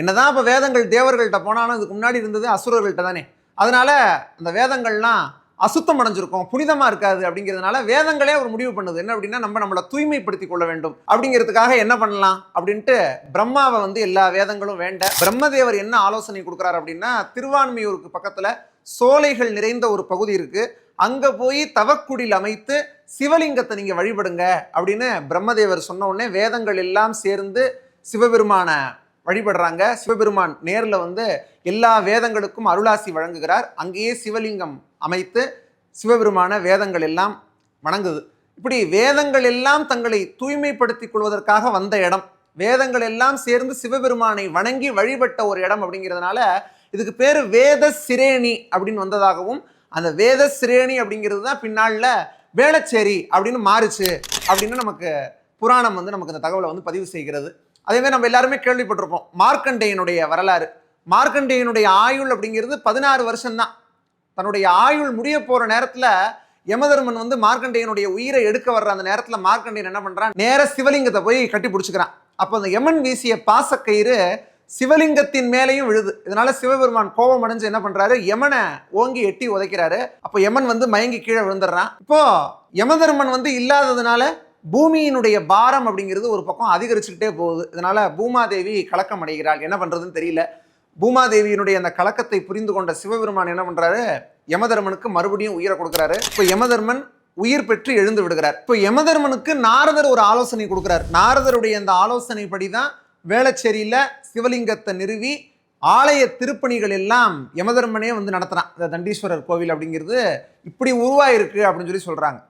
என்னதான் இப்போ வேதங்கள் தேவர்கள்ட்ட போனாலும் இதுக்கு முன்னாடி இருந்தது அசுரர்கள்ட்ட தானே. அதனால அந்த வேதங்கள்லாம் அசுத்தம் அடைஞ்சிருக்கும் புனிதமாக இருக்காது அப்படிங்கிறதுனால வேதங்களே ஒரு முடிவு பண்ணுது. என்ன அப்படின்னா நம்ம நம்மளை தூய்மைப்படுத்தி கொள்ள வேண்டும். அப்படிங்கிறதுக்காக என்ன பண்ணலாம் அப்படின்ட்டு பிரம்மாவை வந்து எல்லா வேதங்களும் வேண்ட பிரம்மதேவர் என்ன ஆலோசனை கொடுக்குறாரு அப்படின்னா திருவான்மையூருக்கு பக்கத்தில் சோலைகள் நிறைந்த ஒரு பகுதி இருக்கு. அங்கே போய் தவக்குடில் அமைத்து சிவலிங்கத்தை நீங்கள் வழிபடுங்க அப்படின்னு பிரம்மதேவர் சொன்ன உடனே வேதங்கள் எல்லாம் சேர்ந்து சிவபெருமான வழிபடுறாங்க. சிவபெருமான் நேரில் வந்து எல்லா வேதங்களுக்கும் அருளாசி வழங்குகிறார். அங்கேயே சிவலிங்கம் அமைத்து சிவபெருமான வேதங்கள் எல்லாம் வணங்குது. இப்படி வேதங்கள் எல்லாம் தங்களை தூய்மைப்படுத்திக் கொள்வதற்காக வந்த இடம். வேதங்கள் எல்லாம் சேர்ந்து சிவபெருமானை வணங்கி வழிபட்ட ஒரு இடம் அப்படிங்கிறதுனால இதுக்கு பேர் வேத சிரேணி அப்படின்னு வந்ததாகவும் அந்த வேத சிரேணி அப்படிங்கிறது தான் பின்னாளில் வேளச்சேரி அப்படின்னு மாறுச்சு அப்படின்னு நமக்கு புராணம் வந்து நமக்கு இந்த தகவலை வந்து பதிவு செய்கிறது. அதேமாதிரி நம்ம எல்லாருமே கேள்விப்பட்டிருப்போம். மார்க்கண்டேயனுடைய வரலாறு. மார்க்கண்டேயனுடைய ஆயுள் அப்படிங்கிறது பதினாறு வருஷம்தான். தன்னுடைய ஆயுள் முடிய போகிற நேரத்தில் யமதர்மன் வந்து மார்க்கண்டேயனுடைய உயிரை எடுக்க வர்ற அந்த நேரத்தில் மார்க்கண்டேயன் என்ன பண்ணுறான் நேர சிவலிங்கத்தை போய் கட்டி பிடிச்சிக்கிறான். அப்போ அந்த யமன் வீசிய பாசக்கயிறு சிவலிங்கத்தின் மேலேயும் விழுது. இதனால சிவபெருமான் கோபம் அடைஞ்சு என்ன பண்றாரு? யமனை ஓங்கி எட்டி உதைக்கிறாரு. அப்போ யமன் வந்து மயங்கி கீழே விழுந்துடுறான். இப்போ யமதர்மன் வந்து இல்லாததுனால பூமியினுடைய பாரம் அப்படிங்கிறது ஒரு பக்கம் அதிகரிச்சுக்கிட்டே போகுது. இதனால் பூமாதேவி கலக்கம் அடைகிறாள். என்ன பண்ணுறதுன்னு தெரியல. பூமாதேவியினுடைய அந்த கலக்கத்தை புரிந்து கொண்ட சிவபெருமான் என்ன பண்ணுறாரு யமதர்மனுக்கு மறுபடியும் உயிரை கொடுக்குறாரு. இப்போ யமதர்மன் உயிர் பெற்று எழுந்து விடுகிறார். இப்போ யமதர்மனுக்கு நாரதர் ஒரு ஆலோசனை கொடுக்குறார். நாரதருடைய அந்த ஆலோசனைப்படி தான் வேளச்சேரியில் சிவலிங்கத்தை நிறுவி ஆலய திருப்பணிகள் எல்லாம் யமதர்மனே வந்து நடத்துகிறான் இந்த தண்டீஸ்வரர் கோவில் அப்படிங்கிறது இப்படி உருவாயிருக்கு அப்படின்னு சொல்லி சொல்கிறாங்க